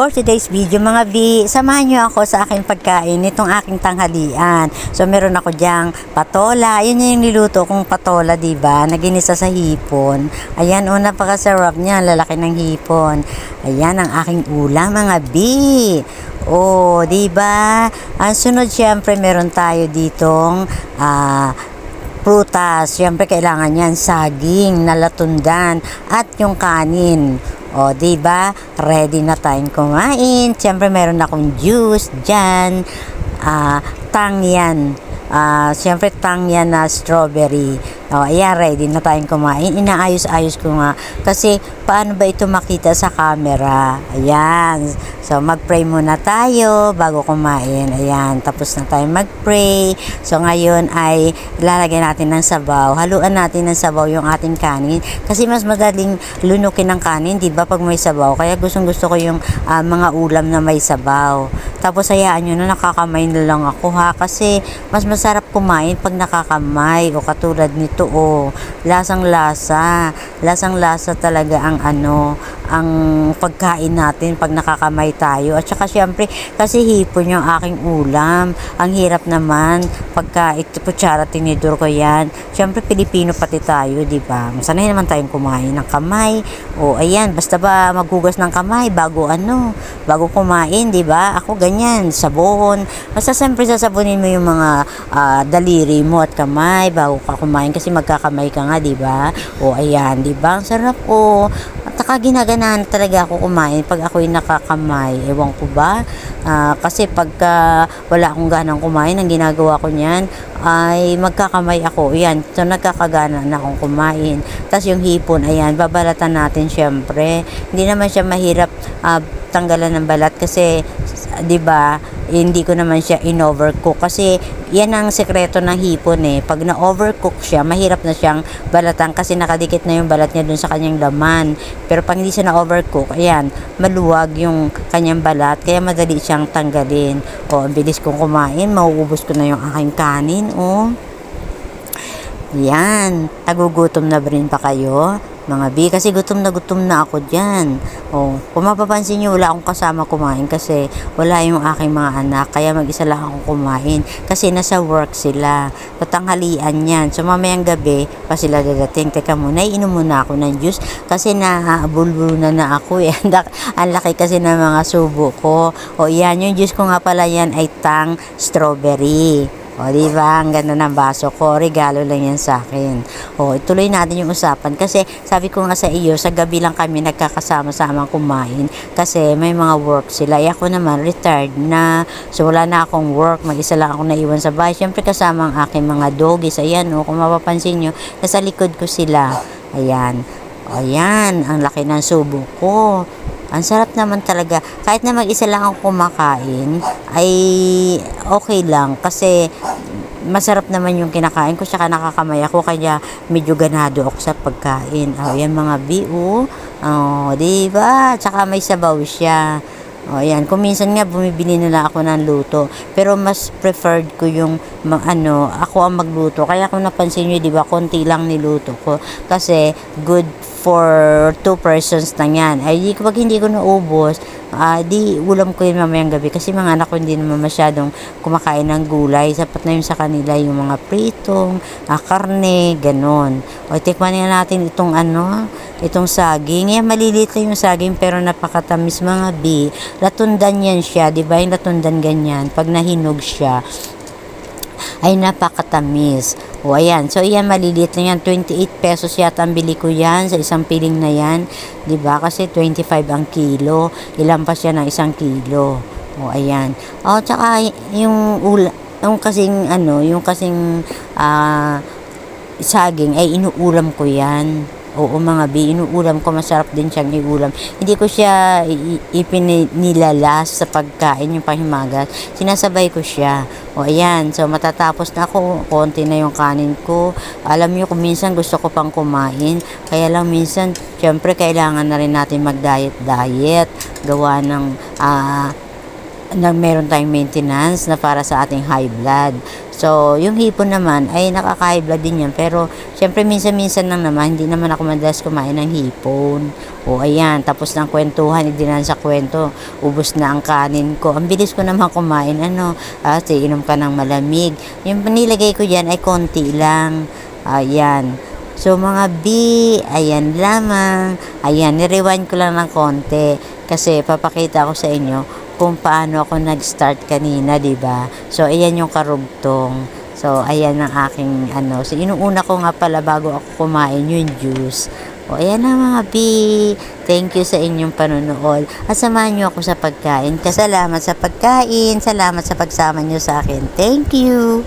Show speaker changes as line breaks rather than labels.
for today's video mga B, samahan nyo ako sa aking pagkain nitong aking tanghalian. So meron ako diyang patola, yun yung niluto kong patola, di ba? Naginisa sa hipon. Ayan, oh, napakasarap niya, lalaki ng hipon. Ayan ang aking ulam mga B. Oh, di ba? Ang sunod syempre meron tayo ditong ah prutas. Siyempre, kailangan yan saging, nalatundan, at yung kanin. O, di ba? Ready na tayong kumain. Siyempre, meron akong juice dyan. Ah, tang yan. Ah, siyempre, tang yan na strawberry. O, ayan, ready na tayong kumain. Inaayos-ayos ko nga. Kasi, paano ba ito makita sa camera? Ayan. So, mag-pray muna tayo bago kumain. Ayan, tapos na tayo mag-pray. So, ngayon ay lalagyan natin ng sabaw. Haluan natin ng sabaw yung ating kanin. Kasi mas madaling lunukin ng kanin, di ba, pag may sabaw. Kaya gustong gusto ko yung ah, mga ulam na may sabaw. Tapos, hayaan nyo na nakakamay na lang ako ha. Kasi, mas masarap kumain pag nakakamay. O katulad nito, o. Lasang-lasa. Lasang-lasa talaga ang ano, ang pagkain natin pag nakakamay tayo. At saka syempre, kasi hipon yung aking ulam. Ang hirap naman pagka ito kutsara tinidor ko yan. Syempre, Pilipino pati tayo, di ba? Sanay naman tayong kumain ng kamay. O ayan, basta ba maghugas ng kamay bago ano, bago kumain, di ba? Ako ganyan, sabon. Basta siyempre sasabunin mo yung mga ah, daliri mo at kamay bago ka kumain kasi magkakamay ka nga, di ba? O ayan, di ba? Ang sarap po. At saka ginaganahan talaga ako kumain pag ako'y nakakamay. Ewan ko ba? Ah, kasi pagka wala akong ganang kumain, ang ginagawa ko niyan ay magkakamay ako. Yan, so nagkakagana na akong kumain. Tapos yung hipon, ayan, babalatan natin syempre. Hindi naman siya mahirap ah, tanggalan ng balat kasi 'di ba hindi ko naman siya in-overcook kasi yan ang sekreto ng hipon eh. Pag na-overcook siya mahirap na siyang balatan kasi nakadikit na yung balat niya dun sa kanyang laman. Pero pag hindi siya na-overcook ayan maluwag yung kanyang balat kaya madali siyang tanggalin. O ang bilis kong kumain mauubos ko na yung aking kanin o yan, nagugutom na ba rin pa kayo? Mga B, kasi gutom na gutom na ako dyan. O, kung mapapansin nyo, wala akong kasama kumain kasi wala yung aking mga anak. Kaya mag-isa lang akong kumain kasi nasa work sila. Patanghalian yan. So, mamayang gabi pa sila dadating. Teka muna, iinom muna ako ng juice kasi naabulbul na na ako eh. Ang lak- Ang laki kasi ng mga subo ko. O, yan, yung juice ko nga pala yan ay tang strawberry. O, di ba? Ang ganda ng baso ko. Regalo lang yan sa akin. O, ituloy natin yung usapan. Kasi, sabi ko nga sa iyo, sa gabi lang kami nagkakasama-samang kumain. Kasi, may mga work sila. Eh, ako naman, retired na. So, wala na akong work. Mag-isa lang ako naiwan sa bahay. Siyempre, kasama ang aking mga doggies. Ayan, o, kung mapapansin nyo, nasa likod ko sila. Ayan. Ayan, ang laki ng subo ko. Ang sarap naman talaga. Kahit na mag-isa lang ako kumakain, ay okay lang. Kasi masarap naman yung kinakain ko. Tsaka nakakamay ako. Kaya medyo ganado ako sa pagkain. Oh, yan mga biu. Oh, di ba? Tsaka may sabaw siya. O, ayan. Kung minsan nga, bumibili nila ako ng luto. Pero mas preferred ko yung, ano, ako ang magluto. Kaya kung napansin nyo, di ba, konti lang niluto ko. Kasi, good for two persons na yan. Ay, di, pag hindi ko naubos, ah, di ulam ko yun mamayang gabi. Kasi mga anak ko hindi naman masyadong kumakain ng gulay. Sapat na yun sa kanila yung mga pritong, ah, karne, ganon. O, tikman nga natin itong ano, itong saging. Yan, maliliit lang yung saging pero napakatamis mga bi. Latundan yan siya, di ba? Yung latundan ganyan. Pag nahinog siya, ay napakatamis. O ayan, so ayan maliliit na yan, 28 pesos yata ang bili ko yan sa isang piling na yan, ba? Kasi 25 ang kilo, ilan pa siya ng isang kilo. O ayan. O tsaka yung ula, yung kasing ano, yung kasing ah, saging ay inuulam ko yan. Oo mga bi, inuulam ko, masarap din siyang iulam. Hindi ko siya ipinilalas sa pagkain, yung panghimagas. Sinasabay ko siya. O ayan, so matatapos na ako, konti na yung kanin ko. Alam niyo kung minsan gusto ko pang kumain, kaya lang minsan, syempre kailangan na rin natin mag-diet-diet, gawa ng ah, na meron tayong maintenance na para sa ating high blood. So, yung hipon naman ay nakaka-high blood din yan. Pero, syempre minsan-minsan lang naman, hindi naman ako madalas kumain ng hipon. O, ayan, tapos ng kwentuhan, hindi na sa kwento. Ubus na ang kanin ko. Ang bilis ko naman kumain. Ano, ah, sige, inom ka ng malamig. Yung nilagay ko dyan ay konti lang. Ayan. So, mga B, ayan lamang. Ayan, nirewind ko lang ng konti. Kasi, papakita ko sa inyo kung paano ako nag-start kanina, di ba? So, ayan yung karugtong. So, ayan ang aking, ano. So, inuuna ko nga pala bago ako kumain yung juice. O, ayan na mga B. Thank you sa inyong panonood. At samahan nyo ako sa pagkain. Kasalamat sa pagkain. Salamat sa pagsama nyo sa akin. Thank you.